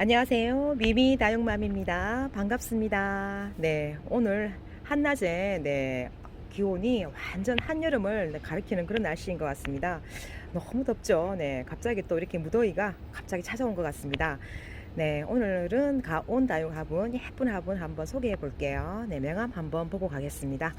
안녕하세요. 미미 다육맘입니다. 반갑습니다. 네, 오늘 한낮에 네, 기온이 완전 한여름을 네, 가리키는 그런 날씨인 것 같습니다. 너무 덥죠. 네, 갑자기 또 이렇게 무더위가 갑자기 찾아온 것 같습니다. 네, 오늘은 가, 온 다육 화분, 예쁜 화분 한번 소개해 볼게요. 네, 명함 한번 보고 가겠습니다.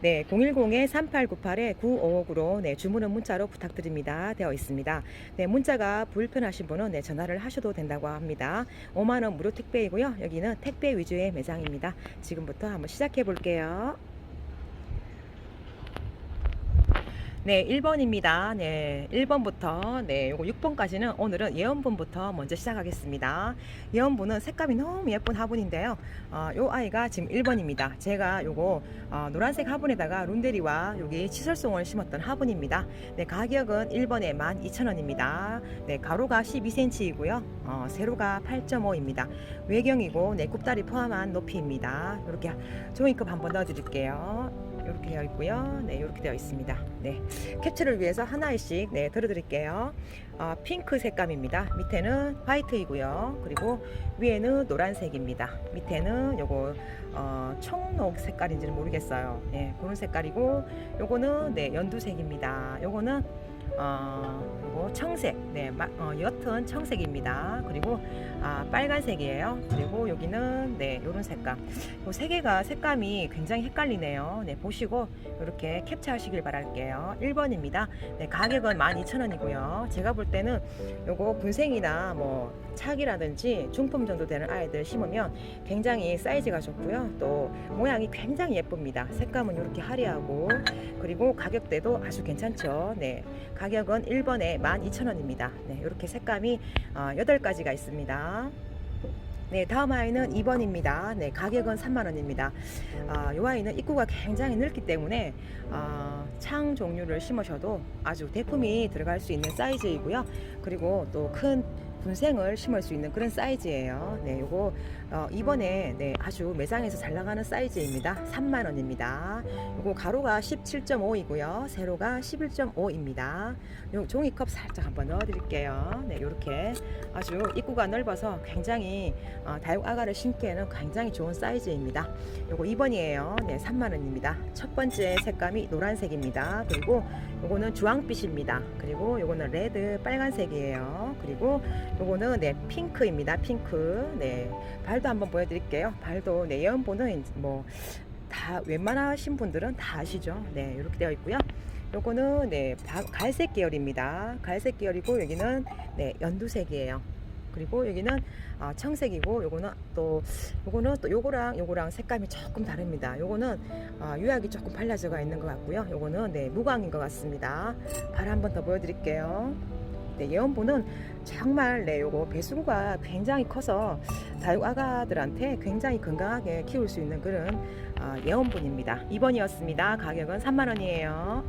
네, 010-3898-9559로 네, 주문은 문자로 부탁드립니다. 되어 있습니다. 네, 문자가 불편하신 분은 네, 전화를 하셔도 된다고 합니다. 5만 원 무료 택배이고요. 여기는 택배 위주의 매장입니다. 지금부터 한번 시작해 볼게요. 네, 1번입니다. 네, 1번부터 네, 요거 6번까지는 오늘은 예언분부터 먼저 시작하겠습니다. 예언분은 색감이 너무 예쁜 화분인데요. 어, 요 아이가 지금 1번입니다. 제가 요거 어, 노란색 화분에다가 룬데리와 여기 치설송을 심었던 화분입니다. 네, 가격은 1번에 12,000원입니다. 네, 가로가 12cm이고요. 어, 세로가 8.5입니다. 외경이고 네, 굽다리 포함한 높이입니다. 이렇게 종이컵 한번 넣어 드릴게요. 이렇게 되어 있고요. 네, 이렇게 되어 있습니다. 네, 캡처를 위해서 하나씩 네, 들어드릴게요. 어, 핑크 색감입니다. 밑에는 화이트이고요. 그리고 위에는 노란색입니다. 밑에는 요거 어, 청록 색깔인지는 모르겠어요. 네, 그런 색깔이고 요거는 네, 연두색입니다. 요거는 어, 요거 청색, 네, 마, 어, 옅은 청색입니다. 그리고 아, 빨간색이에요. 그리고 여기는 네, 요런 색감. 요 세 개가 색감이 굉장히 헷갈리네요. 네, 보시고 이렇게 캡처하시길 바랄게요. 1번입니다. 네, 가격은 12,000원이고요. 제가 볼 때는 요거 분생이나 뭐 착이라든지 중품 정도 되는 아이들 심으면 굉장히 사이즈가 좋고요. 또 모양이 굉장히 예쁩니다. 색감은 이렇게 화려하고 그리고 가격대도 아주 괜찮죠. 네. 가격 은 1번에 12,000원입니다. 네, 이렇게 색감이 어, 8가지가 있습니다. 네, 다음 아이는 2번입니다. 네, 가격은 3만원입니다. 아, 이 아이는 입구가 굉장히 넓기 때문에 아, 창 종류를 심으셔도 아주 대품이 들어갈 수 있는 사이즈이고요. 그리고 또큰 분생을 심을 수 있는 그런 사이즈예요. 네, 요거 어, 이번에 네, 아주 매장에서 잘 나가는 사이즈입니다. 3만 원입니다. 요거 가로가 17.5이고요. 세로가 11.5입니다. 요 종이컵 살짝 한번 넣어 드릴게요. 네, 요렇게 아주 입구가 넓어서 굉장히 어, 다육 아가를 심기에는 굉장히 좋은 사이즈입니다. 요거 2번이에요. 네, 3만 원입니다. 첫 번째 색감이 노란색입니다. 그리고 요거는 주황빛입니다. 그리고 요거는 레드 빨간색이에요. 그리고 요거는 네, 핑크입니다. 핑크. 네. 발도 한번 보여 드릴게요. 발도 네, 예언보는 뭐 다 웬만하신 분들은 다 아시죠? 네, 이렇게 되어 있고요. 요거는 네, 바- 갈색 계열입니다. 갈색 계열이고 여기는 네, 연두색이에요. 그리고 여기는 아, 청색이고 요거는 또 요거는 또 요거랑 요거랑 색감이 조금 다릅니다. 요거는 아, 유약이 조금 발라져가 있는 것 같고요. 요거는 네, 무광인 것 같습니다. 발 한번 더 보여드릴게요. 네, 예언보는 정말 네, 요거 배수구가 굉장히 커서 다육 아가들한테 굉장히 건강하게 키울 수 있는 그런 아, 예언분입니다. 2번이었습니다. 가격은 3만 원이에요.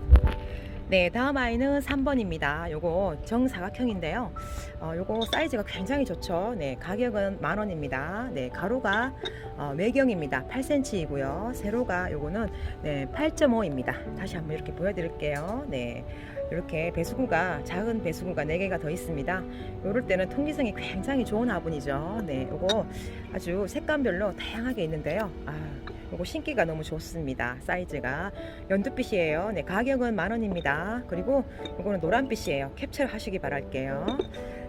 네, 다음 아이는 3번입니다. 요거 정사각형인데요. 어, 요거 사이즈가 굉장히 좋죠. 네, 가격은 만 원입니다. 네, 가로가 어, 외경입니다. 8cm이고요. 세로가 요거는 네, 8.5입니다. 다시 한번 이렇게 보여드릴게요. 네, 이렇게 배수구가 작은 배수구가 4개가 더 있습니다. 요럴 때는 통기성이 굉장히 좋은 화분이죠. 네, 요거 아주 색감별로 다양하게 있는데요. 아, 요거 신기가 너무 좋습니다. 사이즈가 연두빛이에요. 네, 가격은 만 원입니다. 그리고 요거는 노란빛이에요. 캡처를 하시기 바랄게요.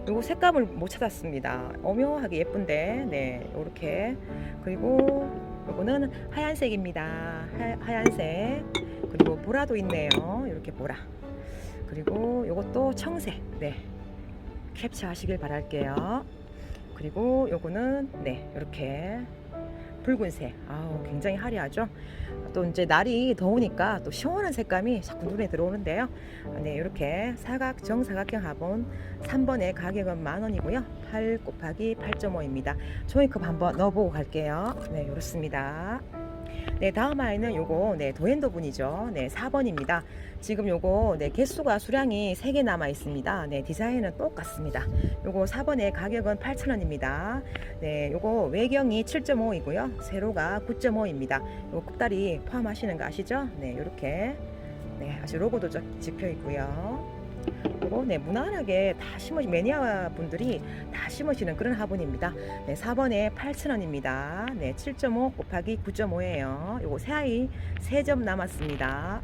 요거 색감을 못 찾았습니다. 오묘하게 예쁜데, 네, 요렇게. 그리고 요거는 하얀색입니다. 하, 하얀색. 그리고 보라도 있네요. 이렇게 보라. 그리고 요것도 청색. 네. 캡처하시길 바랄게요. 그리고 요거는 네, 이렇게 붉은색. 아우, 굉장히 화려하죠. 또 이제 날이 더우니까 또 시원한 색감이 자꾸 눈에 들어오는데요. 아, 네, 이렇게 사각 정사각형 화분 3번의 가격은 만 원이고요. 8 곱하기 8.5입니다. 종이컵 한번 넣어보고 갈게요. 네, 이렇습니다. 네, 다음 아이는 요거 네, 도엔도 분이죠. 네, 4번입니다. 지금 요거 네, 개수가 수량이 3개 남아 있습니다. 네, 디자인은 똑같습니다. 요거 4번의 가격은 8,000원입니다. 네, 요거 외경이 7.5이고요. 세로가 9.5입니다. 요거 굽다리 포함하시는 거 아시죠? 네, 요렇게 네, 아주 로고도 적- 찍혀 있고요. 요거 네 무난하게 다 심으시 매니아 분들이 다 심으시는 그런 화분입니다. 네 4번에 8,000원입니다. 네 7.5 곱하기 9.5예요. 요거 새아이 3점 남았습니다.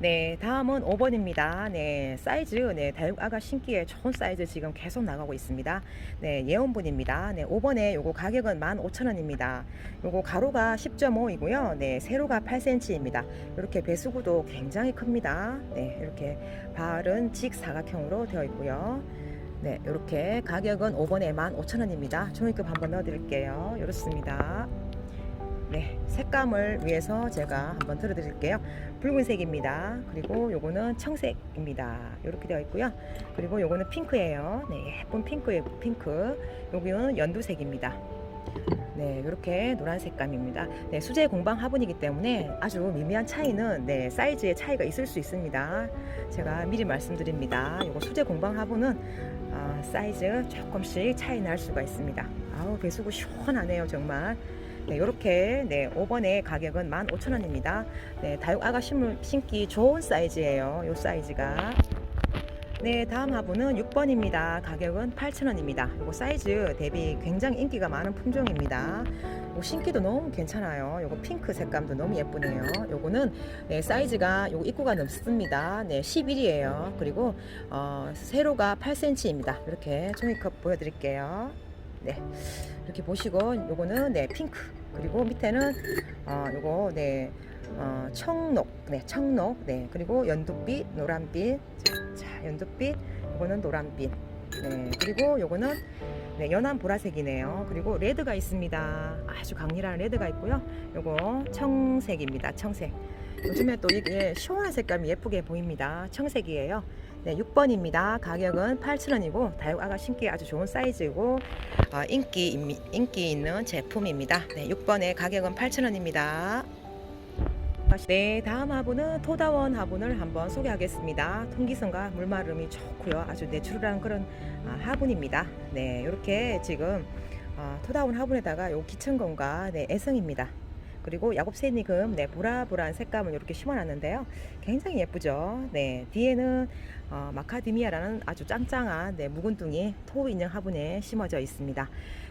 네, 다음은 5번입니다. 네, 사이즈, 네, 다육 아가 신기에 좋은 사이즈 지금 계속 나가고 있습니다. 네, 예원분입니다. 네, 5번에 요거 가격은 15,000원입니다. 요거 가로가 10.5이고요. 네, 세로가 8cm입니다. 이렇게 배수구도 굉장히 큽니다. 네, 이렇게 발은 직사각형으로 되어 있고요. 네, 이렇게 가격은 5번에 15,000원입니다. 종이컵 한번 넣어 드릴게요. 이렇습니다. 네, 색감을 위해서 제가 한번 들어드릴게요. 붉은색입니다. 그리고 요거는 청색입니다. 이렇게 되어 있고요. 그리고 요거는 핑크예요. 네, 예쁜 핑크예요. 핑크. 여기는 연두색입니다. 네, 이렇게 노란 색감입니다. 네, 수제 공방 화분이기 때문에 아주 미미한 차이는 네, 사이즈의 차이가 있을 수 있습니다. 제가 미리 말씀드립니다. 요거 수제 공방 화분은 아, 사이즈 조금씩 차이 날 수가 있습니다. 아우, 배수구 시원하네요, 정말. 네, 이렇게 네, 5번의 가격은 15,000원입니다. 네, 다육 아가 심을, 신기 좋은 사이즈예요. 요 사이즈가. 네, 다음 화분은 6번입니다. 가격은 8,000원입니다. 요거 사이즈 대비 굉장히 인기가 많은 품종입니다. 요 신기도 너무 괜찮아요. 요거 핑크 색감도 너무 예쁘네요. 요거는 네, 사이즈가 요거 입구가 넓습니다. 네, 11이에요. 그리고 어, 세로가 8cm입니다. 이렇게 종이컵 보여드릴게요. 네, 이렇게 보시고 요거는 네 핑크. 그리고 밑에는 어 요거 네 어, 청록. 네 청록. 네. 그리고 연두빛 노란빛. 자 연두빛. 요거는 노란빛. 네. 그리고 요거는 네 연한 보라색이네요. 그리고 레드가 있습니다. 아주 강렬한 레드가 있고요. 요거 청색입니다. 청색. 요즘에 또 이게 시원한 색감이 예쁘게 보입니다. 청색이에요 네, 6번입니다. 가격은 8,000원이고 다육 아가 신기 아주 좋은 사이즈고 어, 인기 인기 있는 제품입니다. 네, 6번의 가격은 8,000원입니다. 네, 다음 화분은 토다원 화분을 한번 소개하겠습니다. 통기성과 물마름이 좋고요. 아주 내추럴한 그런 아, 화분입니다. 네, 이렇게 지금 아, 토다원 화분에다가 요 기천건과 네, 애성입니다. 그리고 야곱새니금 네, 보라보라한 색감을 이렇게 심어놨는데요. 굉장히 예쁘죠. 네, 뒤에는 어, 마카디미아라는 아주 짱짱한 네, 묵은둥이 토 인형 화분에 심어져 있습니다.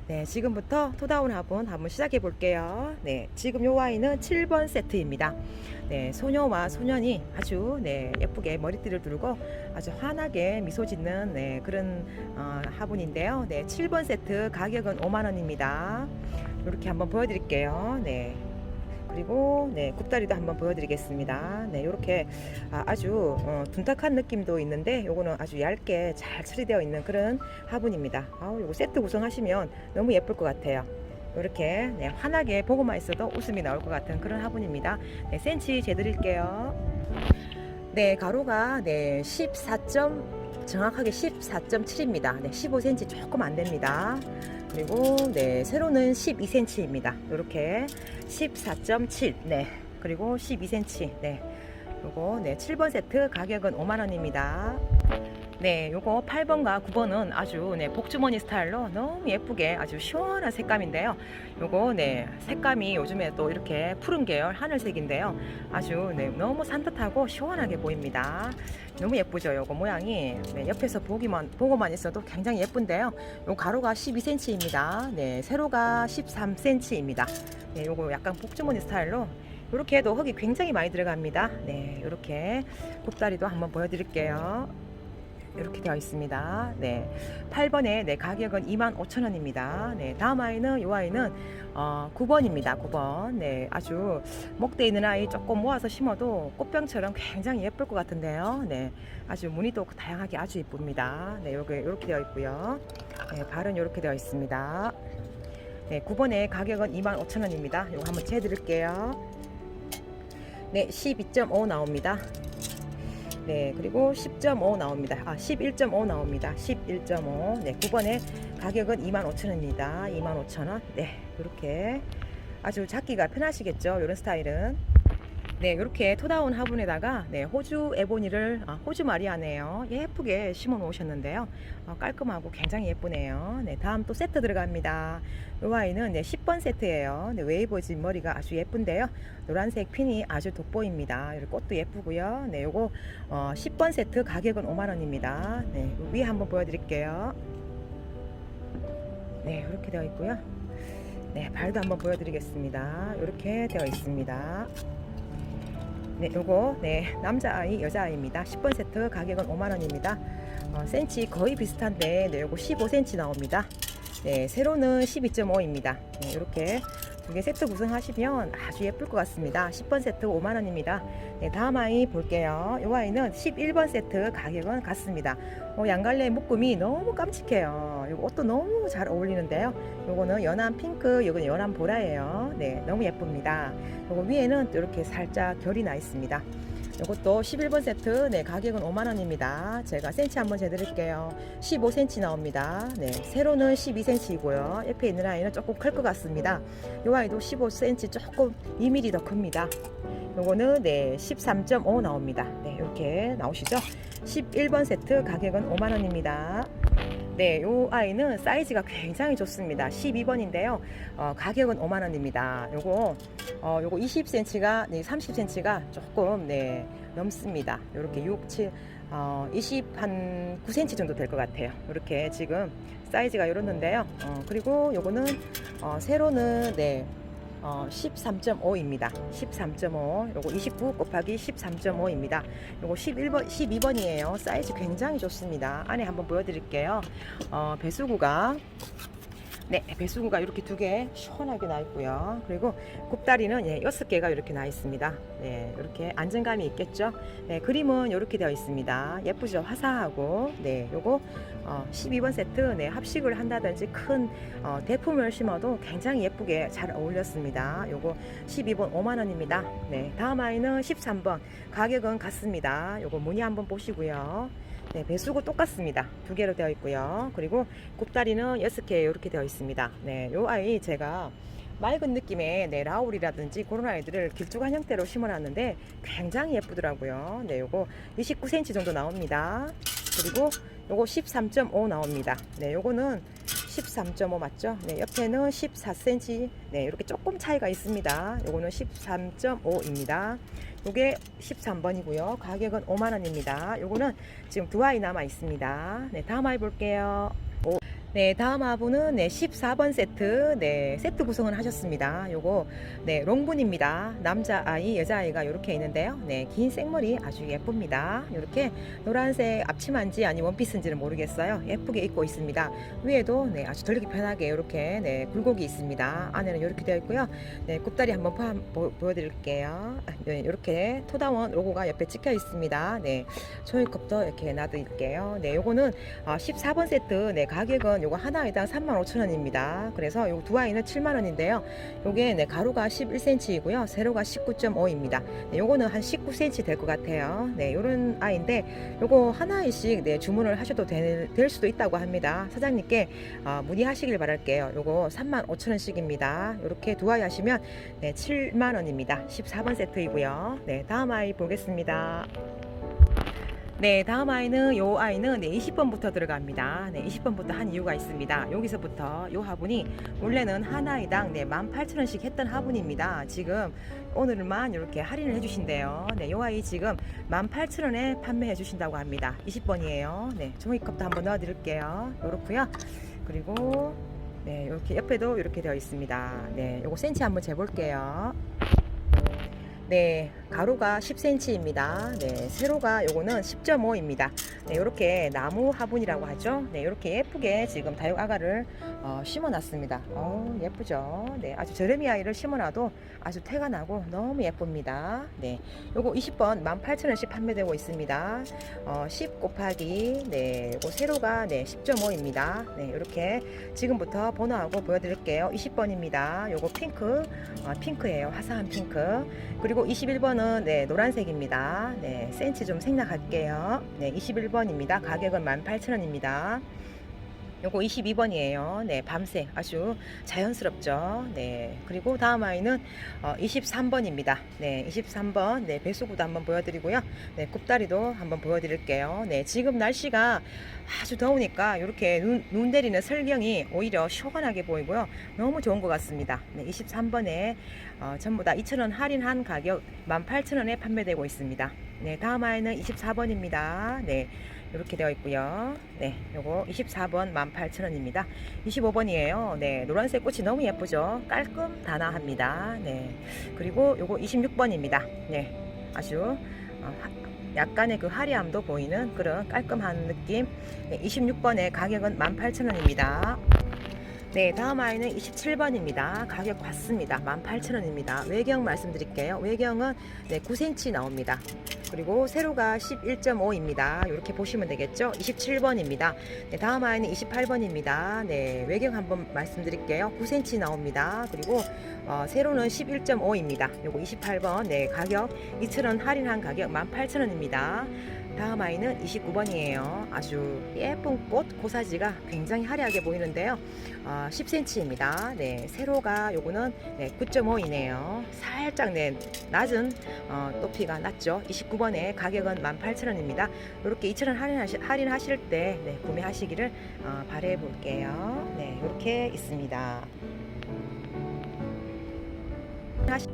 네, 지금부터 토다운 화분 한번 시작해 볼게요. 네, 지금 요 아이는 7번 세트입니다. 네, 소녀와 소년이 아주 네, 예쁘게 머리띠를 두르고 아주 환하게 미소 짓는 네, 그런 어, 화분인데요. 네, 7번 세트 가격은 5만 원입니다. 이렇게 한번 보여드릴게요. 네. 그리고 네 굽다리도 한번 보여드리겠습니다. 네 이렇게 아, 주 어, 둔탁한 느낌도 있는데 요거는 아주 얇게 잘 처리되어 있는 그런 화분입니다. 아우 요거 세트 구성하시면 너무 예쁠 것 같아요. 이렇게 네, 환하게 보고만 있어도 웃음이 나올 것 같은 그런 화분입니다. 네, 센치 재드릴게요. 네 가로가 네 14. 정확하게 14.7입니다. 네, 15cm 조금 안 됩니다. 그리고 네 세로는 12cm입니다. 이렇게 14.7 네. 그리고 12cm 네. 요거 네 7번 세트 가격은 5만 원입니다. 네, 요거 8번과 9번은 아주 네, 복주머니 스타일로 너무 예쁘게 아주 시원한 색감인데요. 요거 네, 색감이 요즘에 또 이렇게 푸른 계열 하늘색인데요. 아주 네, 너무 산뜻하고 시원하게 보입니다. 너무 예쁘죠? 요거 모양이 네, 옆에서 보기만 보고만 있어도 굉장히 예쁜데요. 요 가로가 12cm입니다. 네, 세로가 13cm입니다. 네, 요거 약간 복주머니 스타일로 이렇게 해도 흙이 굉장히 많이 들어갑니다. 네, 이렇게 곱다리도 한번 보여드릴게요. 이렇게 되어 있습니다. 네. 8번에 네, 가격은 25,000원입니다. 네, 다음 아이는 이 아이는 어, 9번입니다. 9번. 네, 아주 목대 있는 아이 조금 모아서 심어도 꽃병처럼 굉장히 예쁠 것 같은데요. 네, 아주 무늬도 다양하게 아주 예쁩니다. 네, 요게 이렇게 되어 있고요. 네, 발은 이렇게 되어 있습니다. 네, 9번의 가격은 25,000원입니다. 이거 한번 재 드릴게요. 네, 12.5 나옵니다. 네, 그리고 10.5 나옵니다. 아, 11.5 나옵니다. 11.5. 네, 9번에 가격은 25,000원입니다. 25,000원. 네, 이렇게 아주 잡기가 편하시겠죠. 이런 스타일은. 네, 이렇게 토다운 화분에다가 네, 호주 에보니를 아, 호주 마리아네요. 예쁘게 심어 놓으셨는데요. 어, 깔끔하고 굉장히 예쁘네요. 네, 다음 또 세트 들어갑니다. 이 아이는 네, 10번 세트예요. 네, 웨이버진 머리가 아주 예쁜데요. 노란색 핀이 아주 돋보입니다. 꽃도 예쁘고요. 네, 요거 어, 10번 세트 가격은 5만 원입니다. 네, 위에 한번 보여드릴게요. 네, 이렇게 되어 있고요. 네, 발도 한번 보여드리겠습니다. 이렇게 되어 있습니다. 네, 요거 네 남자아이 여자아이입니다. 10번 세트 가격은 5만 원입니다. 어, 센치 거의 비슷한데 네, 요거 15cm 나옵니다. 네, 세로는 12.5입니다. 네, 이렇게 두개 세트 구성하시면 아주 예쁠 것 같습니다. 10번 세트 5만 원입니다. 네, 다음 아이 볼게요. 이 아이는 11번 세트 가격은 같습니다. 어, 양갈래 묶음이 너무 깜찍해요. 이 옷도 너무 잘 어울리는데요. 요거는 연한 핑크, 요거는 연한 보라예요. 네, 너무 예쁩니다. 요거 위에는 또 이렇게 살짝 결이 나 있습니다. 요것도 11번 세트, 네, 가격은 5만원입니다. 제가 센치 한번 재드릴게요. 15cm 나옵니다. 네, 세로는 12cm이고요. 옆에 있는 아이는 조금 클 것 같습니다. 요 아이도 15cm 조금 2mm 더 큽니다. 요거는 네, 13.5 나옵니다. 네, 이렇게 나오시죠? 11번 세트 가격은 5만원입니다. 네, 요 아이는 사이즈가 굉장히 좋습니다. 12번인데요. 어, 가격은 5만 원입니다. 요거 어, 요거 20cm가 네, 30cm가 조금 네, 넘습니다. 요렇게 6, 7 어, 20한 9cm 정도 될 것 같아요. 이렇게 지금 사이즈가 이렇는데요. 어, 그리고 요거는 어, 세로는 네, 어, 13.5입니다. 13.5. 요거 29 곱하기 13.5입니다. 요거 11번, 12번이에요. 사이즈 굉장히 좋습니다. 안에 한번 보여드릴게요. 어, 배수구가 네, 배수구가 이렇게 두 개 시원하게 나 있고요. 그리고 굽다리는 예, 여섯 개가 이렇게 나 있습니다. 네, 이렇게 안정감이 있겠죠. 네, 그림은 이렇게 되어 있습니다. 예쁘죠? 화사하고. 네, 요거 어, 12번 세트 네, 합식을 한다든지 큰 어, 대품을 심어도 굉장히 예쁘게 잘 어울렸습니다. 요거 12번 5만 원입니다. 네, 다음 아이는 13번 가격은 같습니다. 요거 무늬 한번 보시고요. 네, 배수구 똑같습니다. 두 개로 되어 있고요. 그리고 굽다리는 여섯 개 이렇게 되어 있습니다. 네, 요 아이 제가 맑은 느낌의 네, 라울이라든지 그런 아이들을 길쭉한 형태로 심어놨는데 굉장히 예쁘더라고요. 네, 요거 29cm 정도 나옵니다. 그리고 요거 13.5 나옵니다. 네, 요거는 13.5 맞죠? 네, 옆에는 14cm. 네, 이렇게 조금 차이가 있습니다. 요거는 13.5입니다. 요게 13번이고요. 가격은 5만 원입니다. 요거는 지금 두 아이 남아 있습니다. 네, 다음 아이 볼게요. 오. 네, 다음 화분은 네, 14번 세트, 네, 세트 구성을 하셨습니다. 요거, 네, 롱분입니다. 남자 아이, 여자 아이가 이렇게 있는데요. 네, 긴 생머리 아주 예쁩니다. 이렇게 노란색 앞치마인지 아니 원피스인지는 모르겠어요. 예쁘게 입고 있습니다. 위에도 네, 아주 들기 편하게 이렇게 네, 굴곡이 있습니다. 안에는 이렇게 되어 있고요. 네, 굽다리 한번 포함, 보, 보여드릴게요. 아, 네, 이렇게 토다원 로고가 옆에 찍혀 있습니다. 네, 종이컵도 이렇게 놔드릴게요. 네, 요거는 아, 14번 세트, 네, 가격은 요거 하나에당 35,000원입니다. 그래서 요 두 아이는 7만원인데요. 요게 네, 가로가 11cm이고요. 세로가 19.5입니다. 네, 요거는 한 19cm 될 것 같아요. 네, 요런 아이인데 요거 하나씩 네, 주문을 하셔도 될, 될 수도 있다고 합니다. 사장님께 어, 문의하시길 바랄게요. 요거 35,000원씩입니다. 요렇게 두 아이 하시면 네, 7만원입니다. 14번 세트이고요. 네, 다음 아이 보겠습니다. 네, 다음 아이는 요 아이는 네, 20번부터 들어갑니다. 네, 20번부터 한 이유가 있습니다. 여기서부터 요 화분이 원래는 한 아이당 네, 18,000원씩 했던 화분입니다. 지금 오늘만 이렇게 할인을 해 주신대요. 네, 요 아이 지금 18,000원에 판매해 주신다고 합니다. 20번이에요. 네, 종이컵도 한번 넣어 드릴게요. 요렇고요. 그리고 네, 이렇게 옆에도 이렇게 되어 있습니다. 네, 요거 센치 한번 재볼게요. 네, 가로가 10cm입니다. 네, 세로가 요거는 10.5입니다. 네, 이렇게 나무 화분이라고 하죠. 네, 이렇게 예쁘게 지금 다육 아가를 어, 심어놨습니다. 어, 예쁘죠. 네, 아주 저렴이 아이를 심어놔도 아주 태가 나고 너무 예쁩니다. 네, 요거 20번 18,000원씩 판매되고 있습니다. 어, 10 곱하기 네, 요거 세로가 네, 10.5입니다. 네, 이렇게 지금부터 번호하고 보여드릴게요. 20번입니다. 요거 핑크, 어, 핑크예요. 화사한 핑크. 그리고 21번은 네, 노란색입니다. 네, 센치 좀 생략할게요. 네, 21번입니다. 가격은 18,000원입니다. 요거 22번이에요. 네, 밤색 아주 자연스럽죠. 네, 그리고 다음 아이는 어, 23번입니다. 네, 23번 네 배수구도 한번 보여드리고요. 네, 굽다리도 한번 보여드릴게요. 네, 지금 날씨가 아주 더우니까 이렇게 눈, 눈 내리는 설경이 오히려 시원하게 보이고요. 너무 좋은 것 같습니다. 네, 23번에 어, 전부 다 2,000원 할인한 가격 18,000원에 판매되고 있습니다. 네, 다음 아이는 24번입니다. 네. 이렇게 되어 있고요. 네, 요거 24번 18,000원입니다. 25번이에요. 네, 노란색 꽃이 너무 예쁘죠? 깔끔 단아합니다. 네, 그리고 요거 26번입니다. 네, 아주 어, 하- 약간의 그 화려함도 보이는 그런 깔끔한 느낌. 네, 26번의 가격은 18,000원입니다. 네, 다음 아이는 27번입니다. 가격 같습니다. 18,000원입니다. 외경 말씀드릴게요. 외경은 네, 9cm 나옵니다. 그리고 세로가 11.5입니다. 이렇게 보시면 되겠죠? 27번입니다. 네, 다음 아이는 28번입니다. 네, 외경 한번 말씀드릴게요. 9cm 나옵니다. 그리고 어, 세로는 11.5입니다. 요거 28번. 네, 가격 2,000원 할인한 가격 18,000원입니다. 다음 아이는 29번이에요. 아주 예쁜 꽃 고사지가 굉장히 화려하게 보이는데요. 어, 10cm입니다. 네, 세로가 요거는 네, 9.5이네요. 살짝 네, 낮은 어, 높이가 낮죠. 29번에 가격은 18,000원입니다. 이렇게 2,000원 할인하시, 할인하실 때 네, 구매하시기를 어, 바래 볼게요. 네, 이렇게 있습니다.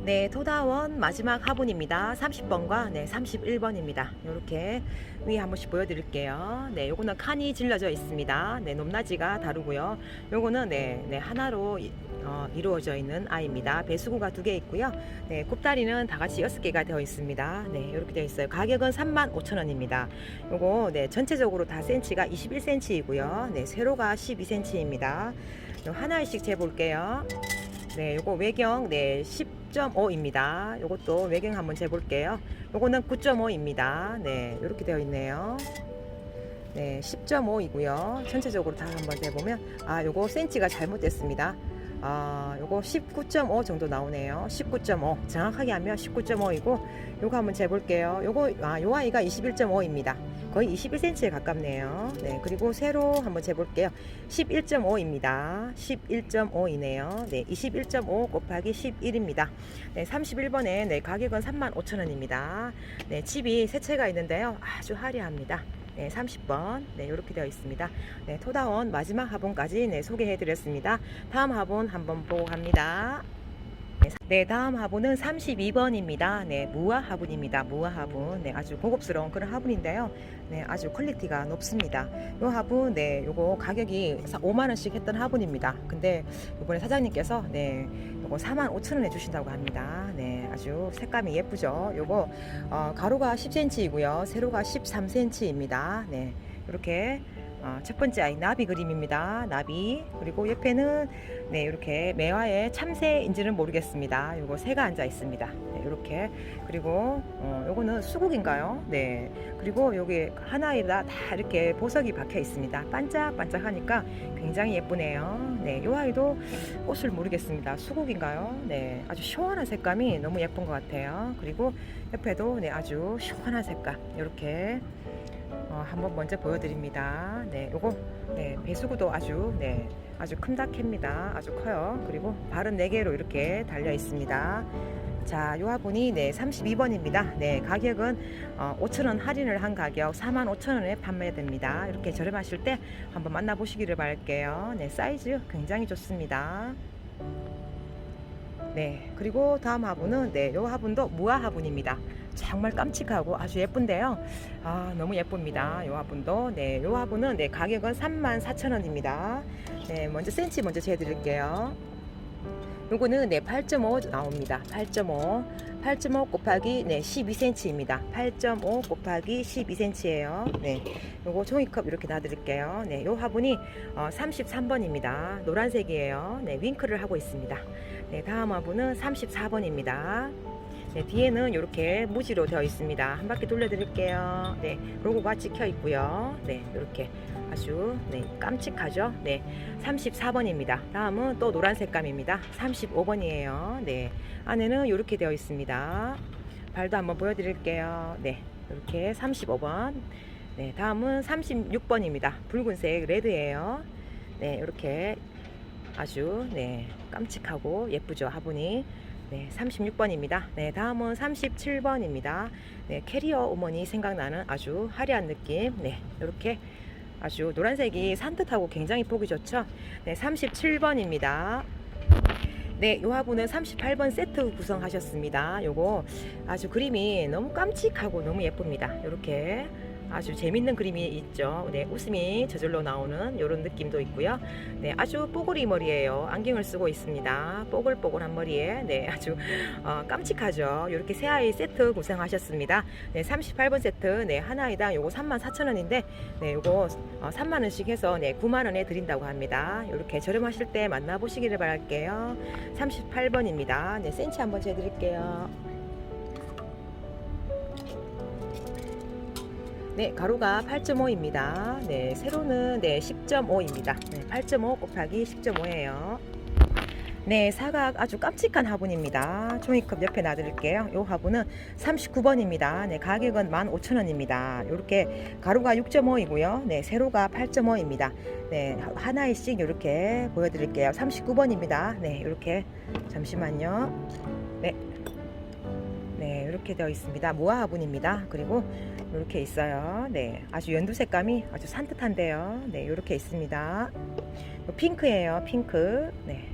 네, 토다원 마지막 화분입니다. 30번과 네, 31번입니다. 이렇게 위에 한 번씩 보여드릴게요. 네, 요거는 칸이 질러져 있습니다. 네, 높낮이가 다르고요. 요거는 네, 네 하나로 이- 어, 이루어져 있는 아이입니다. 배수구가 두 개 있고요. 네, 굽다리는 다 같이 여섯 개가 되어 있습니다. 네, 이렇게 되어 있어요. 가격은 35,000원입니다. 요거 네, 전체적으로 다 센치가 21cm이고요. 네, 세로가 12cm입니다. 하나씩 재볼게요. 네, 요거 외경 네 10.5입니다. 요것도 외경 한번 재볼게요. 요거는 9.5입니다. 네, 이렇게 되어 있네요. 네, 10.5이고요. 전체적으로 다 한번 재보면 아, 요거 센치가 잘못됐습니다. 아, 요거 19.5 정도 나오네요. 19.5. 정확하게 하면 19.5이고 요거 한번 재볼게요. 요거 아, 요 아이가 21.5입니다. 거의 21cm에 가깝네요. 네, 그리고 세로 한번 재볼게요. 11.5입니다. 11.5이네요. 네, 21.5 곱하기 11입니다. 네, 31번에 네, 가격은 35,000원입니다. 네, 칩이 세 채가 있는데요. 아주 화려합니다. 네, 30번. 네, 이렇게 되어 있습니다. 네, 토다원 마지막 화분까지 네, 소개해 드렸습니다. 다음 화분 한번 보고 갑니다. 네, 다음 화분은 32번입니다. 네, 무화 화분입니다. 무화 화분. 네, 아주 고급스러운 그런 화분인데요. 네, 아주 퀄리티가 높습니다. 요 화분, 네, 요거 가격이 5만 원씩 했던 화분입니다. 근데 이번에 사장님께서, 네, 요거 4만 5천원에 주신다고 합니다. 네, 아주 색감이 예쁘죠. 요거, 어, 가로가 10cm이고요. 세로가 13cm입니다. 네, 이렇게 어, 첫 번째 아이 나비 그림입니다. 나비 그리고 옆에는 네 이렇게 매화의 참새인지는 모르겠습니다. 요거 새가 앉아 있습니다. 네, 이렇게 그리고 어, 요거는 수국인가요? 네 그리고 여기 하나에다 다 이렇게 보석이 박혀 있습니다. 반짝반짝하니까 굉장히 예쁘네요. 네요 아이도 꽃을 모르겠습니다. 수국인가요? 네 아주 시원한 색감이 너무 예쁜 것 같아요. 그리고 옆에도 네 아주 시원한 색감 이렇게 어, 한번 먼저 보여드립니다. 네, 요거 네, 배수구도 아주 네, 아주 큰 다캡입니다. 아주 커요. 그리고 발은 4개로 이렇게 달려 있습니다. 자, 요 화분이 네, 32번입니다. 네, 가격은 어, 5,000원 할인을 한 가격 45,000원에 판매됩니다. 이렇게 저렴하실 때 한번 만나보시기를 바랄게요. 네, 사이즈 굉장히 좋습니다. 네, 그리고 다음 화분은 네, 요 화분도 무화 화분입니다. 정말 깜찍하고 아주 예쁜데요. 아, 너무 예쁩니다. 요 화분도. 네, 요 화분은 네, 가격은 34,000원입니다. 네, 먼저 센치 먼저 재 드릴게요. 요거는 네, 8.5 나옵니다. 8.5. 8.5 곱하기 네, 12cm입니다. 8.5 곱하기 12cm예요. 네. 요거 종이컵 이렇게 놔 드릴게요. 네, 요 화분이 어, 33번입니다. 노란색이에요. 네, 윙크를 하고 있습니다. 네, 다음 화분은 34번입니다. 네, 뒤에는 이렇게 무지로 되어 있습니다. 한 바퀴 돌려드릴게요. 네, 로고가 찍혀 있고요. 네, 이렇게 아주 네, 깜찍하죠. 네, 34번입니다. 다음은 또 노란 색감입니다. 35번이에요. 네, 안에는 이렇게 되어 있습니다. 발도 한번 보여드릴게요. 네, 이렇게 35번. 네, 다음은 36번입니다. 붉은색 레드예요. 네, 이렇게 아주 네, 깜찍하고 예쁘죠, 화분이. 네, 36번입니다. 네, 다음은 37번입니다. 네, 캐리어 어머니 생각나는 아주 화려한 느낌. 네, 이렇게 아주 노란색이 산뜻하고 굉장히 보기 좋죠. 네, 37번입니다. 네, 요 화분은 38번 세트 구성하셨습니다. 요거 아주 그림이 너무 깜찍하고 너무 예쁩니다. 이렇게 아주 재밌는 그림이 있죠. 네, 웃음이 저절로 나오는 이런 느낌도 있고요. 네, 아주 뽀글이 머리예요. 안경을 쓰고 있습니다. 뽀글뽀글한 머리에 네, 아주 어, 깜찍하죠. 이렇게 새 아이 세트 구성하셨습니다. 네, 38번 세트 네, 하나이당 요거 34,000원인데 네, 요거 어, 3만 원씩 해서 네, 9만 원에 드린다고 합니다. 이렇게 저렴하실 때 만나 보시기를 바랄게요. 38번입니다. 네, 센치 한번 재드릴게요. 네, 가로가 8.5입니다. 네, 세로는 네, 10.5입니다. 네, 8.5 곱하기 10.5예요. 네, 사각 아주 깜찍한 화분입니다. 종이컵 옆에 놔드릴게요. 이 화분은 39번입니다. 네, 가격은 15,000원입니다. 이렇게 가로가 6.5이고요. 네, 세로가 8.5입니다. 네, 하나씩 이렇게 보여드릴게요. 39번입니다. 네, 이렇게 잠시만요. 네, 네, 이렇게 되어 있습니다. 모아 화분입니다. 그리고 이렇게 있어요. 네, 아주 연두 색감이 아주 산뜻한데요. 네, 이렇게 있습니다. 핑크예요. 핑크. 네.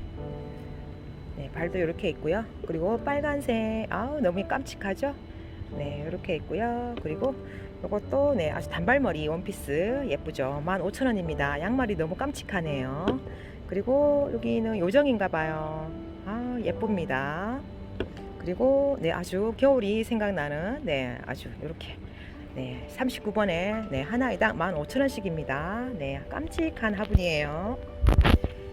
네, 발도 이렇게 있고요. 그리고 빨간색. 아우, 너무 깜찍하죠? 네, 이렇게 있고요. 그리고 이것도 네, 아주 단발머리 원피스 예쁘죠? 15,000원입니다. 양말이 너무 깜찍하네요. 그리고 여기는 요정인가 봐요. 아, 예쁩니다. 그리고 네, 아주 겨울이 생각나는 네, 아주 이렇게 네, 39번에 네, 하나에당 15,000원씩입니다. 네, 깜찍한 화분이에요.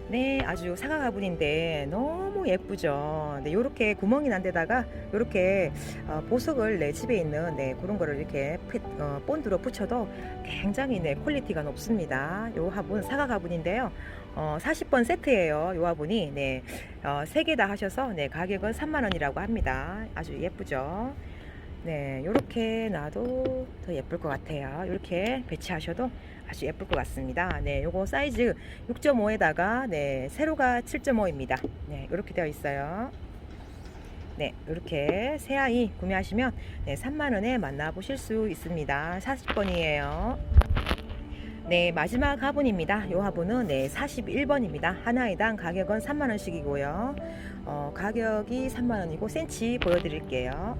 네, 아주 사각 화분인데 너무 예쁘죠. 네, 요렇게 구멍이 난 데다가 요렇게 어, 보석을 내 집에 있는 네, 그런 거를 이렇게 피- 어, 본드로 붙여도 굉장히 네, 퀄리티가 높습니다. 요 화분 사각 화분인데요. 어, 40번 세트예요. 요 화분이 네, 어, 3개 다 하셔서 네, 가격은 3만 원이라고 합니다. 아주 예쁘죠. 네, 요렇게 놔도 더 예쁠 것 같아요. 이렇게 배치하셔도 아주 예쁠 것 같습니다. 네, 요거 사이즈 6.5에다가 네, 세로가 7.5입니다. 네, 이렇게 되어 있어요. 네, 이렇게 새 아이 구매하시면 네, 3만 원에 만나보실 수 있습니다. 40번이에요. 네, 마지막 화분입니다. 요 화분은 네, 41번입니다. 하나에당 가격은 3만 원씩이고요. 어, 가격이 3만 원이고 센치 보여 드릴게요.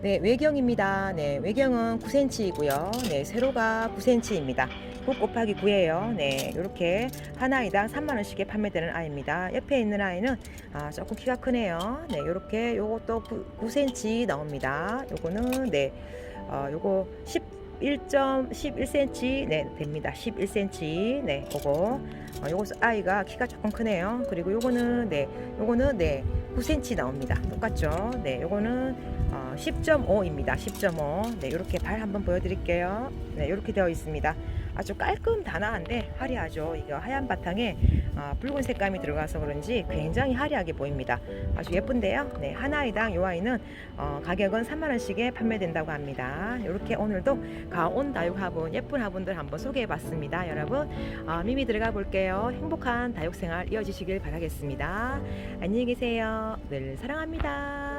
네, 외경입니다. 네, 외경은 9cm이고요. 네, 세로가 9cm입니다. 9 곱하기 9예요. 네, 이렇게 하나이당 3만 원씩에 판매되는 아이입니다. 옆에 있는 아이는 아, 조금 키가 크네요. 네, 이렇게 요것도 9, 9cm 나옵니다. 요거는 네, 어, 요거 10 1.11cm 네 됩니다. 11cm 네 그거 어, 요거 아이가 키가 조금 크네요. 그리고 요거는 네 요거는 네 9cm 나옵니다. 똑같죠? 네 요거는 어, 10.5입니다. 10.5 네 이렇게 발 한번 보여드릴게요. 네 이렇게 되어 있습니다. 아주 깔끔 단아한데 화려하죠. 이거 하얀 바탕에 어, 붉은 색감이 들어가서 그런지 굉장히 화려하게 보입니다. 아주 예쁜데요. 네 하나이당 요 아이는 어, 가격은 3만 원씩에 판매된다고 합니다. 이렇게 오늘도 가온 다육 화분 예쁜 화분들 한번 소개해봤습니다. 여러분 어, 미미 들어가 볼게요. 행복한 다육 생활 이어지시길 바라겠습니다. 안녕히 계세요. 늘 사랑합니다.